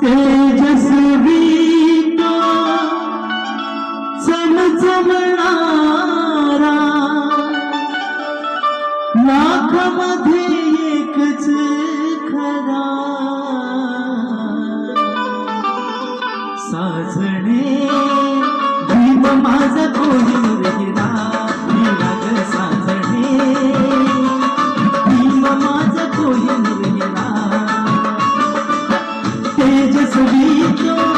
तेजस्वी तो चमचमणारा लाखामध्ये एकच खरा. साजणे भीम माझा कोणी हिरा हिरा भीम माझा कोणी seja subido.